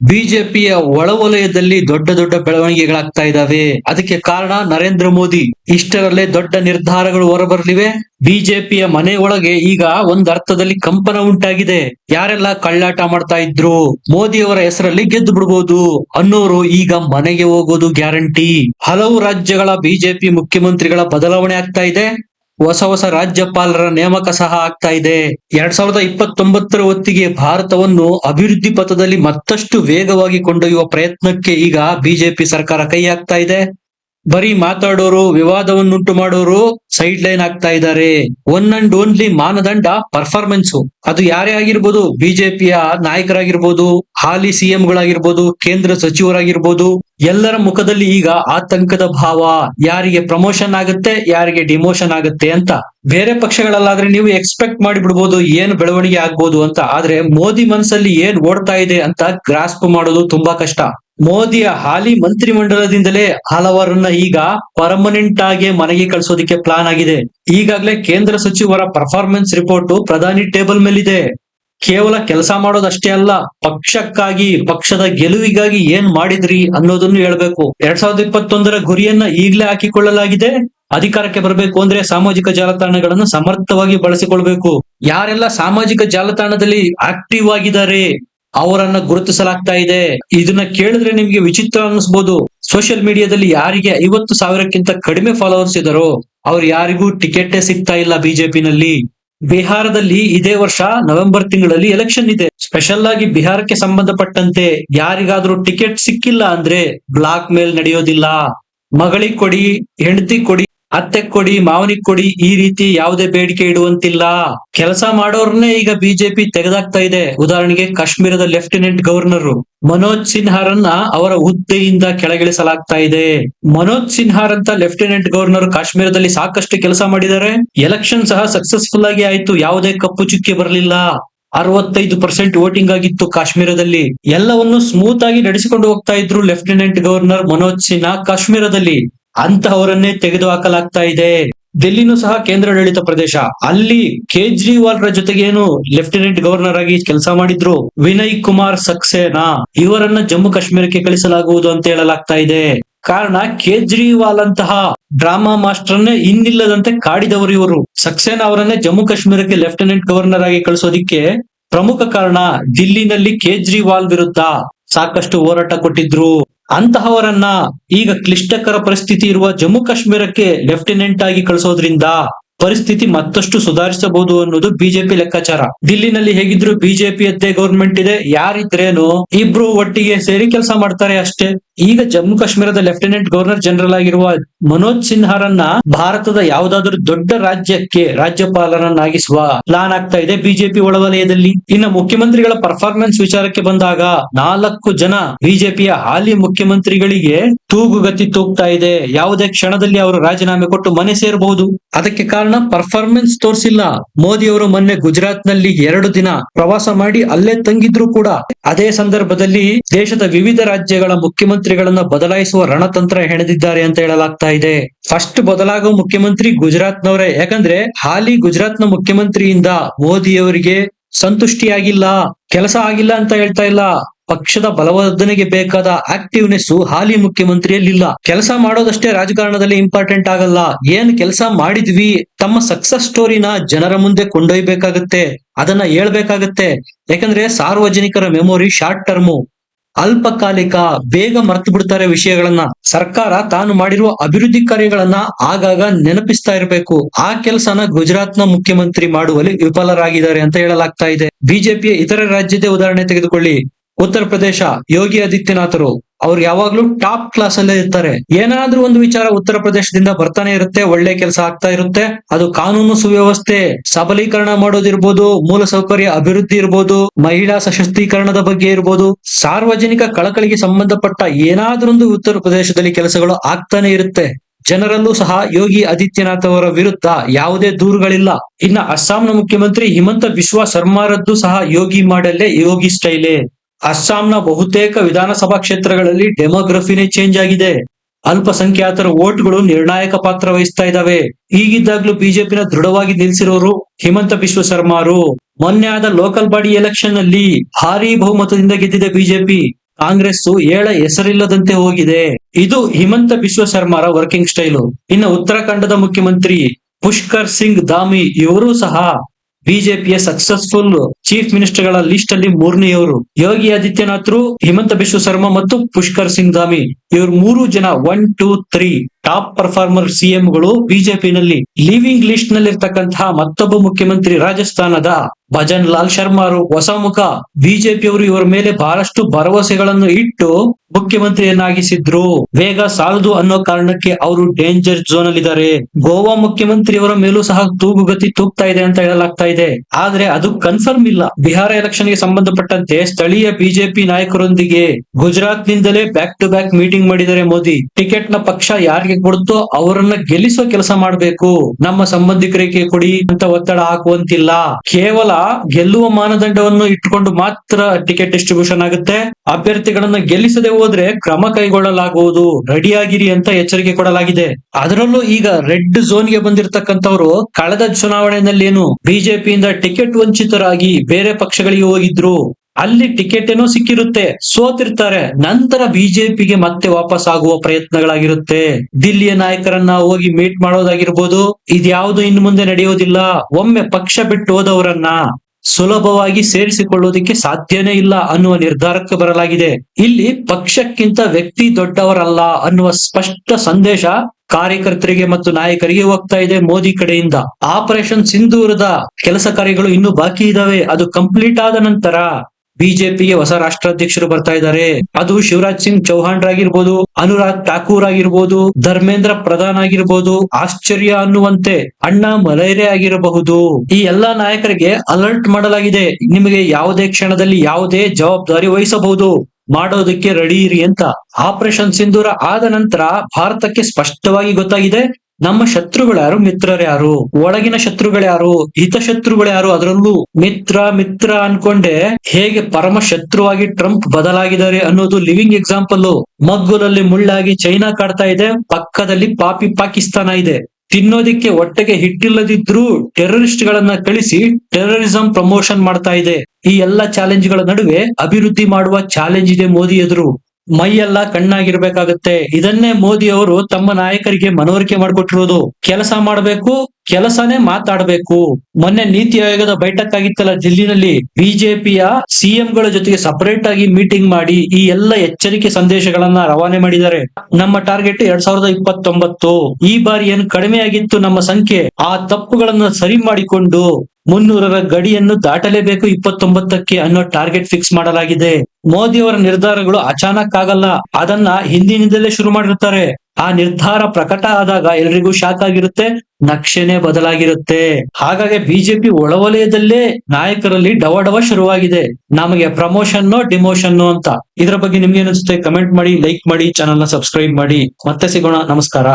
ಬಿಜೆಪಿಯ ಒಳವಲಯದಲ್ಲಿ ದೊಡ್ಡ ದೊಡ್ಡ ಬೆಳವಣಿಗೆಗಳಾಗ್ತಾ ಇದ್ದಾವೆ. ಅದಕ್ಕೆ ಕಾರಣ ನರೇಂದ್ರ ಮೋದಿ. ಇಷ್ಟರಲ್ಲೇ ದೊಡ್ಡ ನಿರ್ಧಾರಗಳು ಹೊರಬರಲಿವೆ. ಬಿಜೆಪಿಯ ಮನೆ ಒಳಗೆ ಈಗ ಒಂದು ಅರ್ಥದಲ್ಲಿ ಕಂಪನ ಉಂಟಾಗಿದೆ. ಯಾರೆಲ್ಲ ಕಳ್ಳಾಟ ಮಾಡ್ತಾ ಇದ್ರು? ಮೋದಿ ಅವರ ಹೆಸರಲ್ಲಿ ಗೆದ್ದು ಬಿಡ್ಬೋದು ಅನ್ನೋರು ಈಗ ಮನೆಗೆ ಹೋಗೋದು ಗ್ಯಾರಂಟಿ. ಹಲವು ರಾಜ್ಯಗಳ ಬಿಜೆಪಿ ಮುಖ್ಯಮಂತ್ರಿಗಳ ಬದಲಾವಣೆ ಆಗ್ತಾ ಇದೆ. ಹೊಸ ಹೊಸ ರಾಜ್ಯಪಾಲರ ನೇಮಕ ಸಹ ಆಗ್ತಾ ಇದೆ. ಎರಡ್ ಸಾವಿರದ ಇಪ್ಪತ್ತೊಂಬತ್ತರ ಹೊತ್ತಿಗೆ ಭಾರತವನ್ನು ಅಭಿವೃದ್ಧಿ ಪಥದಲ್ಲಿ ಮತ್ತಷ್ಟು ವೇಗವಾಗಿ ಕೊಂಡೊಯ್ಯುವ ಪ್ರಯತ್ನಕ್ಕೆ ಈಗ ಬಿಜೆಪಿ ಸರ್ಕಾರ ಕೈ ಹಾಕ್ತಾ ಇದೆ. ಬರೀ ಮಾತಾಡೋರು, ವಿವಾದವನ್ನುಂಟು ಮಾಡೋರು ಸೈಡ್ ಲೈನ್ ಆಗ್ತಾ ಇದ್ದಾರೆ. ಒನ್ ಅಂಡ್ ಓನ್ಲಿ ಮಾನದಂಡ, ಪರ್ಫಾರ್ಮೆನ್ಸ್. ಅದು ಯಾರೇ ಆಗಿರ್ಬೋದು, ಬಿಜೆಪಿಯ ನಾಯಕರಾಗಿರ್ಬೋದು, ಹಾಲಿ ಸಿಎಂಗಳಾಗಿರ್ಬೋದು ಕೇಂದ್ರ ಸಚಿವರಾಗಿರ್ಬೋದು ಎಲ್ಲರ ಮುಖದಲ್ಲಿ ಈಗ ಆತಂಕದ ಭಾವ, ಯಾರಿಗೆ ಪ್ರಮೋಷನ್ ಆಗುತ್ತೆ, ಯಾರಿಗೆ ಡಿಮೋಷನ್ ಆಗುತ್ತೆ ಅಂತ. ಬೇರೆ ಪಕ್ಷಗಳಲ್ಲಾದ್ರೆ ನೀವು ಎಕ್ಸ್ಪೆಕ್ಟ್ ಮಾಡಿ ಬಿಡ್ಬೋದು ಏನ್ ಬೆಳವಣಿಗೆ ಆಗ್ಬೋದು ಅಂತ. ಆದ್ರೆ ಮೋದಿ ಮನಸ್ಸಲ್ಲಿ ಏನ್ ಓಡ್ತಾ ಇದೆ ಅಂತ ಗ್ರಾಸ್ಪ್ ಮಾಡೋದು ತುಂಬಾ ಕಷ್ಟ. ಮೋದಿಯ ಹಾಲಿ ಮಂತ್ರಿಮಂಡಲದಿಂದಲೇ ಹಲವರನ್ನ ಈಗ ಪರ್ಮನೆಂಟ್ ಆಗಿ ಮನೆಗೆ ಕಳಿಸೋದಕ್ಕೆ ಪ್ಲಾನ್ ಆಗಿದೆ. ಈಗಾಗಲೇ ಕೇಂದ್ರ ಸಚಿವರ ಪರ್ಫಾರ್ಮೆನ್ಸ್ ರಿಪೋರ್ಟ್ ಪ್ರಧಾನಿ ಟೇಬಲ್ ಮೇಲಿದೆ. ಕೇವಲ ಕೆಲಸ ಮಾಡೋದಷ್ಟೇ ಅಲ್ಲ, ಪಕ್ಷಕ್ಕಾಗಿ, ಪಕ್ಷದ ಗೆಲುವಿಗಾಗಿ ಏನ್ ಮಾಡಿದ್ರಿ ಅನ್ನೋದನ್ನು ಹೇಳ್ಬೇಕು. ಎರಡ್ ಸಾವಿರದ ಇಪ್ಪತ್ತೊಂದರ ಗುರಿಯನ್ನ ಈಗಲೇ ಹಾಕಿಕೊಳ್ಳಲಾಗಿದೆ. ಅಧಿಕಾರಕ್ಕೆ ಬರಬೇಕು ಅಂದ್ರೆ ಸಾಮಾಜಿಕ ಜಾಲತಾಣಗಳನ್ನು ಸಮರ್ಥವಾಗಿ ಬಳಸಿಕೊಳ್ಬೇಕು. ಯಾರೆಲ್ಲ ಸಾಮಾಜಿಕ ಜಾಲತಾಣದಲ್ಲಿ ಆಕ್ಟಿವ್ ಆಗಿದ್ದಾರೆ, ಅವರನ್ನ ಗುರುತಿಸಲಾಗ್ತಾ ಇದೆ. ಇದನ್ನ ಕೇಳಿದ್ರೆ ನಿಮ್ಗೆ ವಿಚಿತ್ರ ಅನ್ನಿಸ್ಬೋದು ಸೋಷಿಯಲ್ ಮೀಡಿಯಾದಲ್ಲಿ ಯಾರಿಗೆ ಐವತ್ತು ಸಾವಿರಕ್ಕಿಂತ ಕಡಿಮೆ ಫಾಲೋವರ್ಸ್ ಇದಾರೋ ಅವ್ರು ಯಾರಿಗೂ ಟಿಕೆಟೇ ಸಿಗ್ತಾ ಇಲ್ಲ ಬಿಜೆಪಿನಲ್ಲಿ. ಬಿಹಾರದಲ್ಲಿ ಇದೇ ವರ್ಷ ನವೆಂಬರ್ ತಿಂಗಳಲ್ಲಿ ಎಲೆಕ್ಷನ್ ಇದೆ. ಸ್ಪೆಷಲ್ ಆಗಿ ಬಿಹಾರಕ್ಕೆ ಸಂಬಂಧಪಟ್ಟಂತೆ ಯಾರಿಗಾದ್ರೂ ಟಿಕೆಟ್ ಸಿಕ್ಕಿಲ್ಲ ಅಂದ್ರೆ ಬ್ಲಾಕ್ ಮೇಲ್ ನಡೆಯೋದಿಲ್ಲ. ಮಗಳಿ ಕೊಡಿ ಹೆಂಡತಿ ಕೊಡಿ. ಅತ್ತೆ ಕೊಡಿ, ಮಾವನಿಗೆ ಕೊಡಿ, ಈ ರೀತಿ ಯಾವುದೇ ಬೇಡಿಕೆ ಇಡುವಂತಿಲ್ಲ. ಕೆಲಸ ಮಾಡೋರ್ನೇ ಈಗ ಬಿಜೆಪಿ ತೆಗೆದಾಕ್ತಾ ಇದೆ. ಉದಾಹರಣೆಗೆ ಕಾಶ್ಮೀರದ ಲೆಫ್ಟಿನೆಂಟ್ ಗವರ್ನರ್ ಮನೋಜ್ ಸಿನ್ಹಾರನ್ನ ಅವರ ಹುದ್ದೆಯಿಂದ ಕೆಳಗಿಳಿಸಲಾಗ್ತಾ ಇದೆ. ಮನೋಜ್ ಸಿನ್ಹಾರ್ ಅಂತ ಲೆಫ್ಟಿನೆಂಟ್ ಗವರ್ನರ್ ಕಾಶ್ಮೀರದಲ್ಲಿ ಸಾಕಷ್ಟು ಕೆಲಸ ಮಾಡಿದ್ದಾರೆ. ಎಲೆಕ್ಷನ್ ಸಹ ಸಕ್ಸಸ್ಫುಲ್ ಆಗಿ ಆಯ್ತು. ಯಾವುದೇ ಕಪ್ಪು ಚುಕ್ಕಿ ಬರಲಿಲ್ಲ. ಅರವತ್ತೈದು ಪರ್ಸೆಂಟ್ ವೋಟಿಂಗ್ ಆಗಿತ್ತು ಕಾಶ್ಮೀರದಲ್ಲಿ. ಎಲ್ಲವನ್ನು ಸ್ಮೂತ್ ಆಗಿ ನಡೆಸಿಕೊಂಡು ಹೋಗ್ತಾ ಇದ್ರು ಲೆಫ್ಟಿನೆಂಟ್ ಗವರ್ನರ್ ಮನೋಜ್ ಸಿನ್ಹಾ ಕಾಶ್ಮೀರದಲ್ಲಿ. ಅಂತಹವರನ್ನೇ ತೆಗೆದುಹಾಕಲಾಗ್ತಾ ಇದೆ. ದಿಲ್ಲಿನೂ ಸಹ ಕೇಂದ್ರಾಡಳಿತ ಪ್ರದೇಶ. ಅಲ್ಲಿ ಕೇಜ್ರಿವಾಲ್ ರ ಜೊತೆಗೇನು ಲೆಫ್ಟಿನೆಂಟ್ ಗವರ್ನರ್ ಆಗಿ ಕೆಲಸ ಮಾಡಿದ್ರು? ವಿನಯ್ ಕುಮಾರ್ ಸಕ್ಸೇನಾ? ಇವರನ್ನ ಜಮ್ಮು ಕಾಶ್ಮೀರಕ್ಕೆ ಕಳಿಸಲಾಗುವುದು ಅಂತ ಹೇಳಲಾಗ್ತಾ ಇದೆ. ಕಾರಣ ಕೇಜ್ರಿವಾಲ್ ಅಂತಹ ಡ್ರಾಮಾ ಮಾಸ್ಟರ್ನೇ ಇನ್ನಿಲ್ಲದಂತೆ ಕಾಡಿದವರು ಇವರು. ಸಕ್ಸೇನಾ ಅವರನ್ನೇ ಜಮ್ಮು ಕಾಶ್ಮೀರಕ್ಕೆ ಲೆಫ್ಟಿನೆಂಟ್ ಗವರ್ನರ್ ಆಗಿ ಕಳಿಸೋದಿಕ್ಕೆ ಪ್ರಮುಖ ಕಾರಣ ದಿಲ್ಲಿನಲ್ಲಿ ಕೇಜ್ರಿವಾಲ್ ವಿರುದ್ಧ ಸಾಕಷ್ಟು ಹೋರಾಟ ಕೊಟ್ಟಿದ್ರು. ಅಂತಹವರನ್ನ ಈಗ ಕ್ಲಿಷ್ಟಕರ ಪರಿಸ್ಥಿತಿ ಇರುವ ಜಮ್ಮು ಕಾಶ್ಮೀರಕ್ಕೆ ಲೆಫ್ಟಿನೆಂಟ್ ಆಗಿ ಕಳಿಸೋದ್ರಿಂದ ಪರಿಸ್ಥಿತಿ ಮತ್ತಷ್ಟು ಸುಧಾರಿಸಬಹುದು ಅನ್ನೋದು ಬಿಜೆಪಿ ಲೆಕ್ಕಾಚಾರ. ದಿಲ್ಲಿನಲ್ಲಿ ಹೇಗಿದ್ರು ಬಿಜೆಪಿ ಬಿಜೆಪಿಯದ್ದೇ ಗೌರ್ಮೆಂಟ್ ಇದೆ, ಯಾರಿದ್ರೇನು ಇಬ್ರು ಒಟ್ಟಿಗೆ ಸೇರಿ ಕೆಲಸ ಮಾಡ್ತಾರೆ ಅಷ್ಟೇ. ಈಗ ಜಮ್ಮು ಕಾಶ್ಮೀರದ ಲೆಫ್ಟಿನೆಂಟ್ ಗವರ್ನರ್ ಜನರಲ್ ಆಗಿರುವ ಮನೋಜ್ ಸಿನ್ಹಾರನ್ನ ಭಾರತದ ಯಾವುದಾದ್ರೂ ದೊಡ್ಡ ರಾಜ್ಯಕ್ಕೆ ರಾಜ್ಯಪಾಲರನ್ನಾಗಿಸುವ ಪ್ಲಾನ್ ಆಗ್ತಾ ಇದೆ ಬಿಜೆಪಿ ಒಳವಲಯದಲ್ಲಿ. ಇನ್ನು ಮುಖ್ಯಮಂತ್ರಿಗಳ ಪರ್ಫಾರ್ಮೆನ್ಸ್ ವಿಚಾರಕ್ಕೆ ಬಂದಾಗ ನಾಲ್ಕು ಜನ ಬಿಜೆಪಿಯ ಹಾಲಿ ಮುಖ್ಯಮಂತ್ರಿಗಳಿಗೆ ತೂಗುಗತಿ ತೂಗ್ತಾ ಇದೆ. ಯಾವುದೇ ಕ್ಷಣದಲ್ಲಿ ಅವರು ರಾಜೀನಾಮೆ ಕೊಟ್ಟು ಮನೆ ಸೇರಬಹುದು. ಅದಕ್ಕೆ ಕಾರಣ ಪರ್ಫಾರ್ಮೆನ್ಸ್ ತೋರಿಸಿಲ್ಲ. ಮೋದಿ ಅವರು ಮೊನ್ನೆ ಗುಜರಾತ್ನಲ್ಲಿ ಎರಡು ದಿನ ಪ್ರವಾಸ ಮಾಡಿ ಅಲ್ಲೇ ತಂಗಿದ್ರು ಕೂಡ. ಅದೇ ಸಂದರ್ಭದಲ್ಲಿ ದೇಶದ ವಿವಿಧ ರಾಜ್ಯಗಳ ಮುಖ್ಯಮಂತ್ರಿಗಳನ್ನ ಬದಲಾಯಿಸುವ ರಣತಂತ್ರ ಹೆಣೆದಿದ್ದಾರೆ ಅಂತ ಹೇಳಲಾಗ್ತಾ ಇದೆ. ಫಸ್ಟ್ ಬದಲಾಗುವ ಮುಖ್ಯಮಂತ್ರಿ ಗುಜರಾತ್ನವರೇ. ಯಾಕಂದ್ರೆ ಹಾಲಿ ಗುಜರಾತ್ನ ಮುಖ್ಯಮಂತ್ರಿಯಿಂದ ಮೋದಿಯವರಿಗೆ ಸಂತುಷ್ಟಿಯಾಗಿಲ್ಲ, ಕೆಲಸ ಆಗಿಲ್ಲ ಅಂತ ಹೇಳ್ತಾ ಇಲ್ಲ. ಪಕ್ಷದ ಬಲವರ್ಧನೆಗೆ ಬೇಕಾದ ಆಕ್ಟಿವ್ನೆಸ್ ಹಾಲಿ ಮುಖ್ಯಮಂತ್ರಿಯಲ್ಲಿಲ್ಲ. ಕೆಲಸ ಮಾಡೋದಷ್ಟೇ ರಾಜಕಾರಣದಲ್ಲಿ ಇಂಪಾರ್ಟೆಂಟ್ ಆಗಲ್ಲ. ಏನ್ ಕೆಲಸ ಮಾಡಿದ್ವಿ, ತಮ್ಮ ಸಕ್ಸಸ್ ಸ್ಟೋರಿನ ಜನರ ಮುಂದೆ ಕೊಂಡೊಯ್ಬೇಕಾಗತ್ತೆ. ಅದನ್ನ ಹೇಳ್ಬೇಕಾಗತ್ತೆ. ಯಾಕಂದ್ರೆ ಸಾರ್ವಜನಿಕರ ಮೆಮೊರಿ ಶಾರ್ಟ್ ಟರ್ಮು ಅಲ್ಪಕಾಲಿಕ, ಬೇಗ ಮರ್ತು ಬಿಡ್ತಾರೆ ವಿಷಯಗಳನ್ನ. ಸರ್ಕಾರ ತಾನು ಮಾಡಿರುವ ಅಭಿವೃದ್ಧಿ ಕಾರ್ಯಗಳನ್ನ ಆಗಾಗ ನೆನಪಿಸ್ತಾ ಇರಬೇಕು. ಆ ಕೆಲಸನ ಗುಜರಾತ್ನ ಮುಖ್ಯಮಂತ್ರಿ ಮಾಡುವಲ್ಲಿ ವಿಫಲರಾಗಿದ್ದಾರೆ ಅಂತ ಹೇಳಲಾಗ್ತಾ ಇದೆ. ಬಿಜೆಪಿಯ ಇತರ ರಾಜ್ಯದ ಉದಾಹರಣೆ ತೆಗೆದುಕೊಳ್ಳಿ. ಉತ್ತರ ಪ್ರದೇಶ ಯೋಗಿ ಆದಿತ್ಯನಾಥರು, ಅವ್ರು ಯಾವಾಗ್ಲೂ ಟಾಪ್ ಕ್ಲಾಸ್ ಅಲ್ಲೇ ಇರ್ತಾರೆ. ಏನಾದ್ರೂ ಒಂದು ವಿಚಾರ ಉತ್ತರ ಪ್ರದೇಶದಿಂದ ಬರ್ತಾನೆ ಇರುತ್ತೆ, ಒಳ್ಳೆ ಕೆಲಸ ಆಗ್ತಾ ಇರುತ್ತೆ. ಅದು ಕಾನೂನು ಸುವ್ಯವಸ್ಥೆ, ಸಬಲೀಕರಣ ಮಾಡೋದಿರ್ಬೋದು, ಮೂಲ ಸೌಕರ್ಯ ಅಭಿವೃದ್ಧಿ ಇರ್ಬೋದು, ಮಹಿಳಾ ಸಶಕ್ತೀಕರಣದ ಬಗ್ಗೆ ಇರ್ಬೋದು, ಸಾರ್ವಜನಿಕ ಕಳಕಳಿಗೆ ಸಂಬಂಧಪಟ್ಟ ಏನಾದ್ರೊಂದು ಉತ್ತರ ಪ್ರದೇಶದಲ್ಲಿ ಕೆಲಸಗಳು ಆಗ್ತಾನೆ ಇರುತ್ತೆ. ಜನರಲ್ಲೂ ಸಹ ಯೋಗಿ ಆದಿತ್ಯನಾಥ್ ಅವರ ವಿರುದ್ಧ ಯಾವುದೇ ದೂರುಗಳಿಲ್ಲ. ಇನ್ನ ಅಸ್ಸಾಂನ ಮುಖ್ಯಮಂತ್ರಿ ಹಿಮಂತ ಬಿಸ್ವಾ ಸರ್ಮಾರದ್ದು ಸಹ ಯೋಗಿ ಮಾಡಲ್ಲೇ ಯೋಗಿ ಸ್ಟೈಲೇ. ಅಸ್ಸಾಂನ ಬಹುತೇಕ ವಿಧಾನಸಭಾ ಕ್ಷೇತ್ರಗಳಲ್ಲಿ ಡೆಮೋಗ್ರಫಿನೇ ಚೇಂಜ್ ಆಗಿದೆ. ಅಲ್ಪಸಂಖ್ಯಾತರ ಓಟ್ಗಳು ನಿರ್ಣಾಯಕ ಪಾತ್ರ ವಹಿಸ್ತಾ ಇದ್ದಾವೆ ಈಗಿದ್ದಾಗ್ಲೂ ಬಿಜೆಪಿನ ದೃಢವಾಗಿ ನಿಲ್ಲಿಸಿರೋರು ಹಿಮಂತ ಬಿಶ್ವ ಶರ್ಮಾರು. ಮೊನ್ನೆ ಆದ ಲೋಕಲ್ ಬಾಡಿ ಎಲೆಕ್ಷನ್ನಲ್ಲಿ ಭಾರಿ ಬಹುಮತದಿಂದ ಗೆದ್ದಿದೆ ಬಿಜೆಪಿ. ಕಾಂಗ್ರೆಸ್ ಏಳ ಹೆಸರಿಲ್ಲದಂತೆ ಹೋಗಿದೆ. ಇದು ಹಿಮಂತ ಬಿಶ್ವ ಶರ್ಮಾರ ವರ್ಕಿಂಗ್ ಸ್ಟೈಲು. ಇನ್ನು ಉತ್ತರಾಖಂಡದ ಮುಖ್ಯಮಂತ್ರಿ ಪುಷ್ಕರ್ ಸಿಂಗ್ ದಾಮಿ ಇವರು ಸಹ ಬಿಜೆಪಿಯ ಸಕ್ಸಸ್ಫುಲ್ ಚೀಫ್ ಮಿನಿಸ್ಟರ್ಗಳ ಲಿಸ್ಟ್ ಅಲ್ಲಿ ಮೂರನೆಯವರು ಯೋಗಿ ಆದಿತ್ಯನಾಥ್ರು ಹಿಮಂತ ಬಿಶ್ವ ಶರ್ಮಾ ಮತ್ತು ಪುಷ್ಕರ್ ಸಿಂಗ್ ಧಾಮಿ. ಇವರು ಮೂರು ಜನ one two three top performer ಸಿಎಂಗಳು ಬಿಜೆಪಿನಲ್ಲಿ ಲಿವಿಂಗ್ ಲಿಸ್ಟ್ ನಲ್ಲಿರ್ತಕ್ಕಂತಹ ಮತ್ತೊಬ್ಬ ಮುಖ್ಯಮಂತ್ರಿ ರಾಜಸ್ಥಾನದ ಭಜನ್ ಲಾಲ್ ಶರ್ಮಾರು ಹೊಸ ಮುಖ. ಬಿಜೆಪಿಯವರು ಇವರ ಮೇಲೆ ಬಹಳಷ್ಟು ಭರವಸೆಗಳನ್ನು ಇಟ್ಟು ಮುಖ್ಯಮಂತ್ರಿಯನ್ನಾಗಿಸಿದ್ರು. ವೇಗ ಸಾಲದು ಅನ್ನೋ ಕಾರಣಕ್ಕೆ ಅವರು ಡೇಂಜರ್ ಝೋನ್ ಅಲ್ಲಿ ಇದ್ದಾರೆ ಗೋವಾ ಮುಖ್ಯಮಂತ್ರಿಯವರ ಮೇಲೂ ಸಹ ತೂಗುಗತಿ ತೂಗ್ತಾ ಇದೆ ಅಂತ ಹೇಳಲಾಗ್ತಾ ಇದೆ. ಆದ್ರೆ ಅದು ಕನ್ಫರ್ಮ್ ಇಲ್ಲ. ಬಿಹಾರ ಎಲೆಕ್ಷನ್ಗೆ ಸಂಬಂಧಪಟ್ಟಂತೆ ಸ್ಥಳೀಯ ಬಿಜೆಪಿ ನಾಯಕರೊಂದಿಗೆ ಗುಜರಾತ್ ನಿಂದಲೇ ಬ್ಯಾಕ್ ಟು ಬ್ಯಾಕ್ ಮೀಟಿಂಗ್ ಮಾಡಿದರೆ ಮೋದಿ. ಟಿಕೆಟ್ನ ಪಕ್ಷ ಯಾರಿಗೆ ಕೊಡುತ್ತೋ ಅವರನ್ನ ಗೆಲ್ಲಿಸೋ ಕೆಲಸ ಮಾಡಬೇಕು. ನಮ್ಮ ಸಂಬಂಧಿಕರಿಗೆ ಕೊಡಿ ಅಂತ ಒತ್ತಡ ಹಾಕುವಂತಿಲ್ಲ. ಕೇವಲ ಗೆಲ್ಲುವ ಮಾನದಂಡವನ್ನು ಇಟ್ಟುಕೊಂಡು ಮಾತ್ರ ಟಿಕೆಟ್ ಡಿಸ್ಟ್ರಿಬ್ಯೂಷನ್ ಆಗುತ್ತೆ. ಅಭ್ಯರ್ಥಿಗಳನ್ನ ಗೆಲ್ಲಿಸದೆ ಹೋದ್ರೆ ಕ್ರಮ ಕೈಗೊಳ್ಳಲಾಗುವುದು. ರೆಡಿಯಾಗಿರಿ ಅಂತ ಎಚ್ಚರಿಕೆ ಕೊಡಲಾಗಿದೆ. ಅದರಲ್ಲೂ ಈಗ ರೆಡ್ ಝೋನ್ಗೆ ಬಂದಿರತಕ್ಕಂತವರು ಕಳೆದ ಚುನಾವಣೆಯಲ್ಲಿ ಏನು ಬಿಜೆಪಿಯಿಂದ ಟಿಕೆಟ್ ವಂಚಿತರಾಗಿ ಬೇರೆ ಪಕ್ಷಗಳಿಗೆ ಹೋಗಿದ್ರು. ಅಲ್ಲಿ ಟಿಕೆಟ್ ಏನೋ ಸಿಕ್ಕಿರುತ್ತೆ. ಸೋತಿರ್ತಾರೆ. ನಂತರ ಬಿಜೆಪಿಗೆ ಮತ್ತೆ ವಾಪಸ್ ಆಗುವ ಪ್ರಯತ್ನಗಳಾಗಿರುತ್ತೆ. ದಿಲ್ಲಿಯ ನಾಯಕರನ್ನ ಹೋಗಿ ಮೀಟ್ ಮಾಡೋದಾಗಿರ್ಬೋದು. ಇದ್ಯಾವುದು ಇನ್ನು ಮುಂದೆ ನಡೆಯೋದಿಲ್ಲ. ಒಮ್ಮೆ ಪಕ್ಷ ಬಿಟ್ಟು ಹೋದವರನ್ನ ಸುಲಭವಾಗಿ ಸೇರಿಸಿಕೊಳ್ಳುವುದಕ್ಕೆ ಸಾಧ್ಯನೇ ಇಲ್ಲ ಅನ್ನುವ ನಿರ್ಧಾರಕ್ಕೆ ಬರಲಾಗಿದೆ. ಇಲ್ಲಿ ಪಕ್ಷಕ್ಕಿಂತ ವ್ಯಕ್ತಿ ದೊಡ್ಡವರಲ್ಲ ಅನ್ನುವ ಸ್ಪಷ್ಟ ಸಂದೇಶ ಕಾರ್ಯಕರ್ತರಿಗೆ ಮತ್ತು ನಾಯಕರಿಗೆ ಹೋಗ್ತಾ ಇದೆ ಮೋದಿ ಕಡೆಯಿಂದ. ಆಪರೇಷನ್ ಸಿಂಧೂರದ ಕೆಲಸ ಕಾರ್ಯಗಳು ಇನ್ನೂ ಬಾಕಿ ಇದಾವೆ. ಅದು ಕಂಪ್ಲೀಟ್ ಆದ ನಂತರ ಬಿಜೆಪಿಗೆ ಹೊಸ ರಾಷ್ಟ್ರಾಧ್ಯಕ್ಷರು ಬರ್ತಾ ಇದ್ದಾರೆ. ಅದು ಶಿವರಾಜ್ ಸಿಂಗ್ ಚೌಹಾಣ್ ಆಗಿರ್ಬೋದು ಅನುರಾಗ್ ಠಾಕೂರ್ ಆಗಿರ್ಬೋದು, ಧರ್ಮೇಂದ್ರ ಪ್ರಧಾನ್ ಆಗಿರ್ಬೋದು, ಆಶ್ಚರ್ಯ ಅನ್ನುವಂತೆ ಅಣ್ಣಾ ಮಲೈರೆ ಆಗಿರಬಹುದು. ಈ ಎಲ್ಲಾ ನಾಯಕರಿಗೆ ಅಲರ್ಟ್ ಮಾಡಲಾಗಿದೆ. ನಿಮಗೆ ಯಾವುದೇ ಕ್ಷಣದಲ್ಲಿ ಯಾವುದೇ ಜವಾಬ್ದಾರಿ ವಹಿಸಬಹುದು. ಮಾಡೋದಕ್ಕೆ ರೆಡಿ ಇರಿ ಅಂತ ಆಪರೇಷನ್ ಸಿಂಧೂರ ಆದ ನಂತರ ಭಾರತಕ್ಕೆ ಸ್ಪಷ್ಟವಾಗಿ ಗೊತ್ತಾಗಿದೆ. ನಮ್ಮ ಶತ್ರುಗಳ್ಯಾರು ಮಿತ್ರರ್ಯಾರು ಒಳಗಿನ ಶತ್ರುಗಳ್ಯಾರು ಹಿತಶತ್ರುಗಳ್ಯಾರು ಅದರಲ್ಲೂ ಮಿತ್ರ ಮಿತ್ರ ಅನ್ಕೊಂಡೆ ಹೇಗೆ ಪರಮ ಶತ್ರುವಾಗಿ ಟ್ರಂಪ್ ಬದಲಾಗಿದ್ದಾರೆ ಅನ್ನೋದು ಲಿವಿಂಗ್ ಎಕ್ಸಾಂಪಲ್ ಮಗ್ಗುಲಲ್ಲಿ ಮುಳ್ಳಾಗಿ ಚೈನಾ ಕಾಡ್ತಾ ಇದೆ, ಪಕ್ಕದಲ್ಲಿ ಪಾಪಿ ಪಾಕಿಸ್ತಾನ ಇದೆ. ತಿನ್ನೋದಿಕ್ಕೆ ಹೊಟ್ಟೆಗೆ ಹಿಟ್ಟಿಲ್ಲದಿದ್ರೂ ಟೆರರಿಸ್ಟ್ ಗಳನ್ನ ಕಳಿಸಿ ಟೆರರಿಸಂ ಪ್ರಮೋಷನ್ ಮಾಡ್ತಾ ಇದೆ. ಈ ಎಲ್ಲಾ ಚಾಲೆಂಜ್ಗಳ ನಡುವೆ ಅಭಿವೃದ್ಧಿ ಮಾಡುವ ಚಾಲೆಂಜ್ ಇದೆ ಮೋದಿ ಎದುರು. ಮೈಯೆಲ್ಲ ಕಣ್ಣಾಗಿರ್ಬೇಕಾಗತ್ತೆ. ಇದನ್ನೇ ಮೋದಿ ಅವರು ತಮ್ಮ ನಾಯಕರಿಗೆ ಮನವರಿಕೆ ಮಾಡಿಕೊಟ್ಟಿರೋದು. ಕೆಲಸ ಮಾಡಬೇಕು, ಕೆಲಸನೇ ಮಾತಾಡಬೇಕು. ಮೊನ್ನೆ ನೀತಿ ಆಯೋಗದ ಬೈಠಕ್ ಆಗಿತ್ತಲ್ಲ ದಿಲ್ಲಿನಲ್ಲಿ. ಬಿಜೆಪಿಯ ಸಿಎಂಗಳ ಜೊತೆಗೆ ಸಪರೇಟ್ ಆಗಿ ಮೀಟಿಂಗ್ ಮಾಡಿ ಈ ಎಲ್ಲ ಎಚ್ಚರಿಕೆ ಸಂದೇಶಗಳನ್ನ ರವಾನೆ ಮಾಡಿದ್ದಾರೆ. ನಮ್ಮ ಟಾರ್ಗೆಟ್ ಎರಡ್ ಸಾವಿರದ ಇಪ್ಪತ್ತೊಂಬತ್ತು. ಈ ಬಾರಿ ಏನು ಕಡಿಮೆ ಆಗಿತ್ತು ನಮ್ಮ ಸಂಖ್ಯೆ, ಆ ತಪ್ಪುಗಳನ್ನ ಸರಿ ಮಾಡಿಕೊಂಡು ಮುನ್ನೂರರ ಗಡಿಯನ್ನು ದಾಟಲೇಬೇಕು ಇಪ್ಪತ್ತೊಂಬತ್ತಕ್ಕೆ ಅನ್ನೋ ಟಾರ್ಗೆಟ್ ಫಿಕ್ಸ್ ಮಾಡಲಾಗಿದೆ. ಮೋದಿ ಅವರ ನಿರ್ಧಾರಗಳು ಅಚಾನಕ್ ಆಗಲ್ಲ. ಅದನ್ನ ಹಿಂದಿನಿಂದಲೇ ಶುರು ಮಾಡಿರ್ತಾರೆ. ಆ ನಿರ್ಧಾರ ಪ್ರಕಟ ಆದಾಗ ಎಲ್ರಿಗೂ ಶಾಕ್ ಆಗಿರುತ್ತೆ, ನಕ್ಷೆನೆ ಬದಲಾಗಿರುತ್ತೆ. ಹಾಗಾಗಿ ಬಿಜೆಪಿ ಒಳವಲಯದಲ್ಲೇ ನಾಯಕರಲ್ಲಿ ಡವಡವ ಶುರುವಾಗಿದೆ. ನಮಗೆ ಪ್ರಮೋಷನ್ ಡಿಮೋಷನ್ ಅಂತ. ಇದ್ರ ಬಗ್ಗೆ ನಿಮ್ಗೆ ಅನಿಸುತ್ತೆ ಕಮೆಂಟ್ ಮಾಡಿ, ಲೈಕ್ ಮಾಡಿ ಚಾನಲ್ನ ಸಬ್ಸ್ಕ್ರೈಬ್ ಮಾಡಿ. ಮತ್ತೆ ಸಿಗೋಣ. ನಮಸ್ಕಾರ.